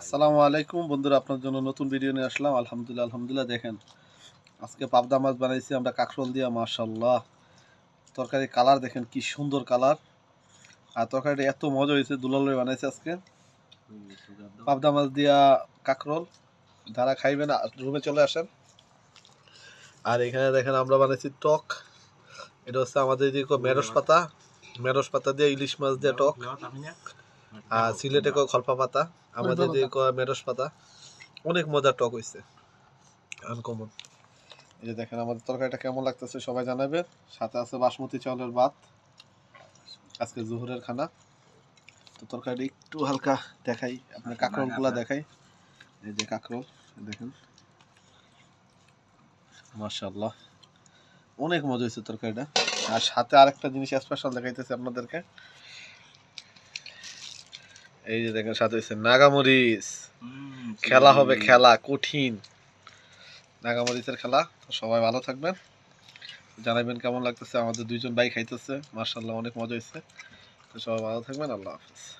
আসসালামু আলাইকুম বন্ধুরা আপনার জন্য নতুন ভিডিও নিয়ে আসলাম। আলহামদুলিল্লাহ আলহামদুলিল্লাহ দেখেন আজকে পাবদা মাছ বানাইছি আমরা কাঁকরোল দিয়া মাশাল্লাহ তরকারি কালার দেখেন কি সুন্দর কালার আর তরকারিটা এত মজা হয়েছে দুলালে বানাইছে আজকে। পাবদা মাছ দিয়া কাঁকরোল যারা খাইবেন রুমে চলে আসেন। আর এখানে দেখেন আমরা বানাইছি টক। এটা হচ্ছে আমাদের এদিকে মেরস পাতা। মেরস পাতা দিয়ে ইলিশ মাছ দিয়ে টক। সিলেটে কয় খলপা পাতা আমাদের দিয়ে কয় মেরস পাতা অনেক মজার টক হইছে আনকমন এই যে দেখেন আমাদের তরকারিটা কেমন লাগতেছে সবাই জানাবে সাথে আছে বাসমতি চাউলের ভাত আজকে জোহরের খানা। তো তরকারিটা একটু হালকা দেখাই আপনার কাঁকরোলগুলা দেখাই। এই যে কাঁকরোল দেখেন। মাশাআল্লাহ অনেক মজা হয়েছে তরকারিটা। আর সাথে আরেকটা জিনিস স্পেশাল দেখাইতেছে আপনাদেরকে। এই যে দেখেন সাথে হয়েছে নাগামরিচ। খেলা হবে খেলা কঠিন। নাগামরিচের খেলা তো সবাই ভালো থাকবেন। জানাবেন কেমন লাগতেছে আমাদের দুইজন ভাই খাইতেছে। মার্শাল্লাহ অনেক মজা হয়েছে তো সবাই ভালো থাকবেন আল্লাহ হাফিজ।